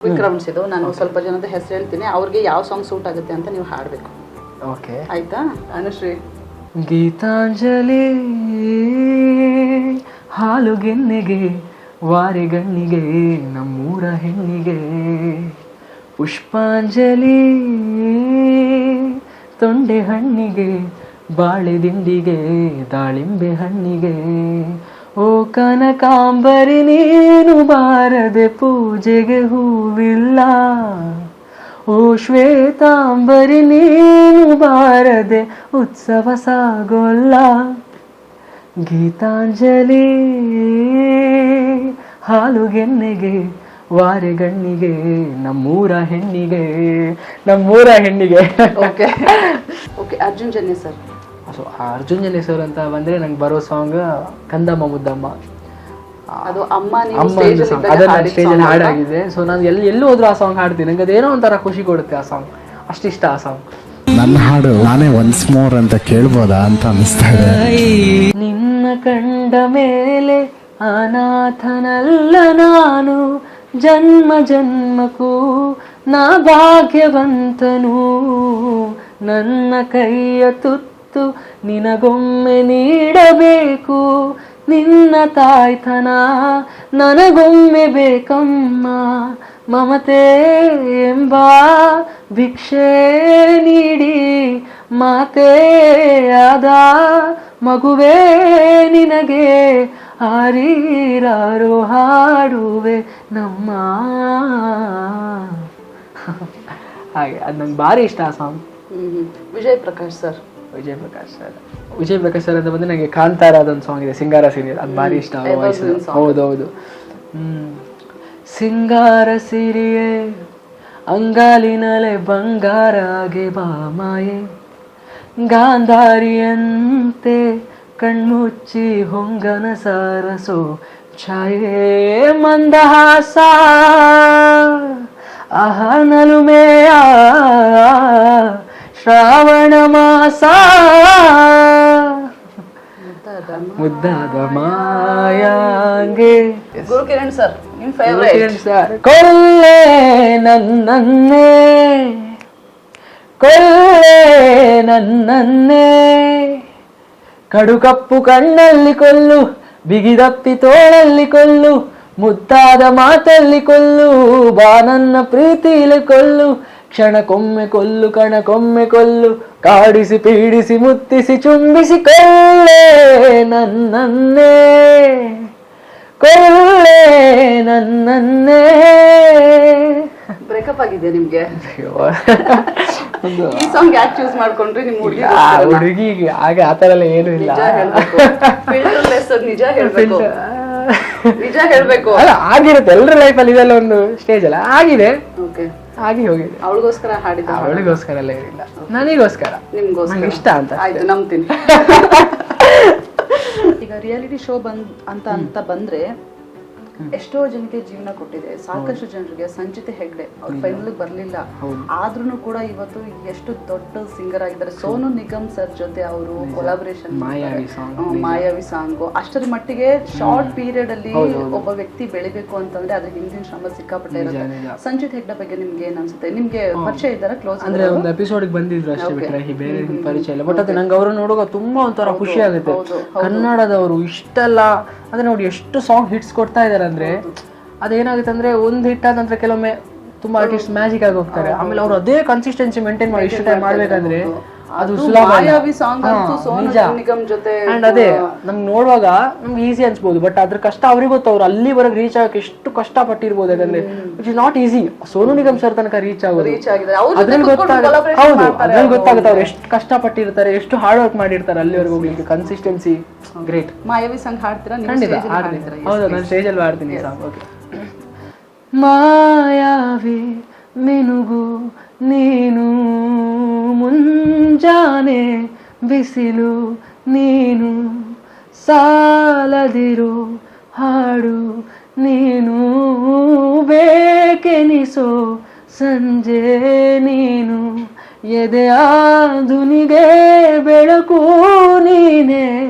Quick rounds ಇದು ನಾನು ಸ್ವಲ್ಪ ಜನದ ಹೆಸರು ಹೇಳ್ತೀನಿ. ಅವ್ರಿಗೆ ಯಾವ ಸಾಂಗ್ ಸೂಟ್ ಆಗುತ್ತೆ ಅಂತ ನೀವು ಹಾಡಬೇಕು. ಓಕೆ ಆಯ್ತಾ? ಅನುಶ್ರೀ. ಗೀತಾಂಜಲಿ ಹಾಲುಗೆನ್ನೆಗೆ ವಾರಿಗಣ್ಣಿಗೆ ನಮ್ಮೂರ ಹೆಣ್ಣಿಗೆ. ಪುಷ್ಪಾಂಜಲಿ ತೊಂಡೆ ಹಣ್ಣಿಗೆ ಬಾಳೆ ದಿಂಡಿಗೆ ದಾಳಿಂಬೆ ಹಣ್ಣಿಗೆ. ಓ ಕನಕಾಂಬರಿ, ನೀನು ಬಾರದೆ ಪೂಜೆಗೆ ಹೂವಿಲ್ಲ. ಓ ಶ್ವೇತಾಂಬರಿ, ನೀನು ಬಾರದೆ ಉತ್ಸವ ಸಾಗೋಲ್ಲ. ಗೀತಾಂಜಲಿ ಹಾಲುಗೆನ್ನೆಗೆ ವಾರೆಗಣ್ಣಿಗೆ ನಮ್ಮೂರ ಹೆಣ್ಣಿಗೆ ನಮ್ಮೂರ ಹೆಣ್ಣಿಗೆ. Okay okay Arjun Janya sir. So Arjun Janya sir ಅಂತ ಬಂದ್ರೆ ನಂಗೆ ಬರೋ ಸಾಂಗ್ ಕಂದಮ್ಮ ಮುದ್ದಮ್ಮ. ಅದು ಅಮ್ಮ ಅದನ್ನ ಸ್ಟೇಜಲ್ಲಿ ಹಾಡಾಗಿದೆ. ಸೊ ನಾನು ಎಲ್ಲಿ ಎಲ್ಲೂ ಹೋದ್ರು ಆ ಸಾಂಗ್ ಹಾಡ್ತೀನಿ. ನಂಗೆ ಅದೇನೋ ಒಂಥರ ಖುಷಿ ಕೊಡುತ್ತೆ ಆ ಸಾಂಗ್ ಅಷ್ಟಿಷ್ಟ ಆ ಸಾಂಗ್ ನನ್ನ ಹಾಡು ನಾನೇ ಒನ್ಸ್ ಮೋರ್ ಅಂತ ಕೇಳ್ಬೋದಾ ಅಂತ ಅನಿಸ್ತಾ ಇದೆ. ನಿನ್ನ ಕಂಡ ಮೇಲೆ ಅನಾಥನಲ್ಲ ನಾನು. ಜನ್ಮ ಜನ್ಮಕ್ಕೂ ನಾ ಭಾಗ್ಯವಂತನು. ನನ್ನ ಕೈಯ ತುತ್ತು ನಿನಗೊಮ್ಮೆ ನೀಡಬೇಕು. ನಿನ್ನ ತಾಯ್ತನ ನನಗೊಮ್ಮೆ ಬೇಕಮ್ಮ. ಮಮತೆ ಎಂಬ ಭಿಕ್ಷೆ ನೀಡಿ ಮಾತೆಯಾದ ಆದ ಮಗುವೇ ನಿನಗೆ. ಹರೀರಾರು ಹಾಡುವೆ ನಮ್ಮ. ಹಾಗೆ ಅದು ನಂಗೆ ಭಾರಿ ಇಷ್ಟ ಆ song Vijay Prakash sir. Vijay Prakash sir. Vijay Prakash sir ಅಂತ ಬಂದ್ರೆ ನನಗೆ ಕಾಂತಾರ ಅದೊಂದು ಸಾಂಗ್ ಇದೆ ಸಿಂಗಾರ ಸೀರಿಯಲ್ ಅದು ಭಾರಿ ಇಷ್ಟ ಹೌದು. ಹೌದೌದು. ಹ್ಮ್. ಸಿಂಗಾರ ಸಿರಿಯೇ ಅಂಗಾಲಿನಲೆ ಬಂಗಾರ ಗೆ ಬಾಮಾಯೆ ಗಾಂಧಾರಿಯಂತೆ ಕಣ್ಮುಚ್ಚಿ ಹೊಂಗನ ಸಾರಸೋ ಛಾಯೆ ಮಂದಹಾಸ. ಆಹ ನಲುಮೆಯ ಶ್ರಾವಣ ಮಾಸ. ಮುದ್ದಾದ ಮಾಯಾಂಗೆ. ಗುರು ಕಿರಣ್ ಸರ್ ನಿಮ್ ಫೇವ್ರೇಟ್ ಸರ್ ಕೊಲ್ಲೆ ನನ್ನನ್ನೇ. ಕೊಲ್ಲೆ ನನ್ನನ್ನೇ. ಕಡು ಕಪ್ಪು ಕಣ್ಣಲ್ಲಿ ಕೊಲ್ಲು ಬಿಗಿದಪ್ಪಿ ತೋಳಲ್ಲಿ ಕೊಲ್ಲು ಮುದ್ದಾದ ಮಾತಲ್ಲಿ ಕೊಲ್ಲು ಬಾ ನನ್ನ ಪ್ರೀತಿಲಿ ಕೊಲ್ಲು ಕ್ಷಣಕ್ಕೊಮ್ಮೆ ಕೊಲ್ಲು ಕಣಕ್ಕೊಮ್ಮೆ ಕೊಲ್ಲು. ಕಾಡಿಸಿ ಪೀಡಿಸಿ ಮುತ್ತಿಸಿ ಚುಂಬಿಸಿ ಕೊಲ್ಲೆ ನನ್ನನ್ನೇ. ಕೊಲ್ಲೆ ನನ್ನನ್ನೇ. ಬ್ರೇಕಪ್ ಆಗಿದೆ ನಿಮ್ಗೆ. ಈ ಸಾಂಗ್ ಯಾಕೆ ಚೂಸ್ ಮಾಡ್ಕೊಂಡ್ರಿ? ನಿಮ್ ಹುಡುಗಿ ಆ ಹುಡುಗಿಗೆ ಹಾಗೆ ಆತರ ಥರ ಎಲ್ಲ ಏನೂ ಇಲ್ಲ. ನಿಜ ಹೇಳ್ಬೇಕು. ಫಿಲ್ಟರ್ಲೆಸ್ ನಿಜ ಹೇಳ್ಬೇಕು. ನಿಜ ಹೇಳ್ಬೇಕು. ಅಲ್ಲ ಆಗಿರುತ್ತೆ. ಎಲ್ಲರ ಲೈಫಲ್ಲಿ ಇದೆಲ್ಲ ಒಂದು ಸ್ಟೇಜ್ ಅಲ್ಲ. ಆಗಿದೆ. ಓಕೆ ಆಗಿ ಹೋಗಿದೆ. ಅವಳಿಗೋಸ್ಕರ ಹಾಡಿದ ಅವಳಿಗೋಸ್ಕರ ಎಲ್ಲ ಇರಲಿಲ್ಲ ನನಗೋಸ್ಕರ. ನಿಮ್ಗೋಸ್ಕರ. ಇಷ್ಟ ಅಂತ ಆಯ್ತು ನಂಬ್ತೀನಿ. ಈಗ ರಿಯಾಲಿಟಿ ಶೋ ಬಂದ್ ಅಂತ ಅಂತ ಬಂದ್ರೆ ಎಷ್ಟೋ ಜನಕ್ಕೆ ಜೀವನ ಕೊಟ್ಟಿದೆ. ಸಾಕಷ್ಟು ಜನರಿಗೆ ಸಂಚಿತ ಹೆಗ್ಡೆ. ಅವ್ರ ಫೈನಲ್ ಬರ್ಲಿಲ್ಲ. ಆದ್ರೂ ಕೂಡ ಇವತ್ತು ಎಷ್ಟು ದೊಡ್ಡ ಸಿಂಗರ್ ಆಗಿದ್ದಾರೆ. ಸೋನು ನಿಗಮ್ ಸರ್ ಜೊತೆ ಅವರು ಕೊಲಾಬರೇಷನ್ ಮಾಯಾವಿ ಸಾಂಗ್ ಅಷ್ಟರ ಮಟ್ಟಿಗೆ ಶಾರ್ಟ್ ಪೀರಿಯಡ್ ಅಲ್ಲಿ ಒಬ್ಬ ವ್ಯಕ್ತಿ ಬೆಳಿಬೇಕು ಅಂತಂದ್ರೆ ಅದ್ರ ಹಿಂದಿನ ಶ್ರಮ ಸಿಕ್ಕಾಪಟ್ಟೆ ಇರುತ್ತೆ. ಸಂಚಿತ್ ಹೆಗ್ಡೆ ಬಗ್ಗೆ ನಿಮ್ಗೆ ಏನ್ ಅನ್ಸುತ್ತೆ? ನಿಮ್ಗೆ ಪರಿಚಯ ಇದ್ದಾರ? ಕ್ಲೋಸ್ ಅಂದ್ರೆ ಒಂದು ಎಪಿಸೋಡ್ ಬಂದಿದ್ರು ಅಷ್ಟೇ ಬಿಟ್ರೆ ಈ ಬೇರೆ ಪರಿಚಯ ಇಲ್ಲ. ಬಟ್ ಅದು ನಂಗೆ ಅವ್ರನ್ನ ನೋಡುವಾಗ ತುಂಬಾ ಒಂಥರ ಖುಷಿ ಆಗುತ್ತೆ. ಕನ್ನಡದವರು ಇಷ್ಟೆಲ್ಲ ಅಂದ್ರೆ ನೋಡಿ ಎಷ್ಟು ಸಾಂಗ್ ಹಿಟ್ಸ್ ಕೊಡ್ತಾ ಇದ್ದಾರೆ ಅಂದ್ರೆ ಅದೇನಾಗುತ್ತೆ ಅಂದ್ರೆ ಒಂದ್ ಹಿಟ್ ಆದ ನಂತರ ಕೆಲವೊಮ್ಮೆ ತುಂಬಾ ಆರ್ಟಿಸ್ಟ್ ಮ್ಯಾಜಿಕ್ ಆಗಿ ಹೋಗ್ತಾರೆ. ಆಮೇಲೆ ಅವರು ಅದೇ ಕನ್ಸಿಸ್ಟೆನ್ಸಿ ಮೇಂಟೈನ್ ಮಾಡಿ ಇಷ್ಟು ಟೈಮ್ ಮಾಡ್ಬೇಕಂದ್ರೆ ಅದು ಸುಲಭ ಮಾಯಾವಿ ಸಾಂಗ್ ಹಾ, ಅಂತೂ ಸೋನು ನಿಗಮ್ ಜೊತೆ ಅಂಡ್ ಅದೇ ನಮ್ಗೆ ನೋಡುವಾಗ ನಮ್ಗೆ ಈಸಿ ಅನ್ಸ್ಬೋದು ಬಟ್ ಅದ್ರ ಕಷ್ಟ ಅವ್ರಿಗೆ ಗೊತ್ತು ಅವ್ರು ಅಲ್ಲಿ ಬರೋಕ್ ರೀಚ್ ಆಗಕ್ಕೆ ಎಷ್ಟು ಕಷ್ಟ ಪಟ್ಟಿರ್ಬೋದು ಯಾಕಂದ್ರೆ it is not easy Sonu Nigam sir ತನಕ ರೀಚ್ ಆಗೋದು. ಅದ್ರಲ್ಲಿ ಕೂತ್ಕೊಂಡು ಹೌದು ಅದ್ರಲ್ಲಿ ಗೊತ್ತಾಗುತ್ತೆ ಅವ್ರು ಎಷ್ಟು ಕಷ್ಟ ಪಟ್ಟಿರ್ತಾರೆ ಎಷ್ಟು ಹಾರ್ಡ್ ವರ್ಕ್ ಮಾಡಿರ್ತಾರೆ ಅಲ್ಲಿವರೆಗೆ ಹೋಗ್ಲಿಕ್ಕೆ. ಕನ್ಸಿಸ್ಟೆನ್ಸಿ ಗ್ರೇಟ್ ಮಾಯಾವಿ ಸಾಂಗ್ ಹಾಡ್ತೀರಾ? ಖಂಡಿತ ಹೌದು ನಾನು ಸ್ಟೇಜಲ್ಲಿ ಹಾಡ್ತೀನಿ ಸಾಂಗ್ ಓಕೆ ಮಾಯಾವಿ ಮಿನುಗು ನೀನು. ಮುಂಜಾನೆ ಬಿಸಿಲು ನೀನು ಸಾಲದಿರು ಹಾಡು ನೀನು ಬೇಕೆನಿಸೋ ಸಂಜೆ ನೀನು. ಎದೆಯ ದುನಿಗೆ ಬೆಳಕು ನೀನೆ.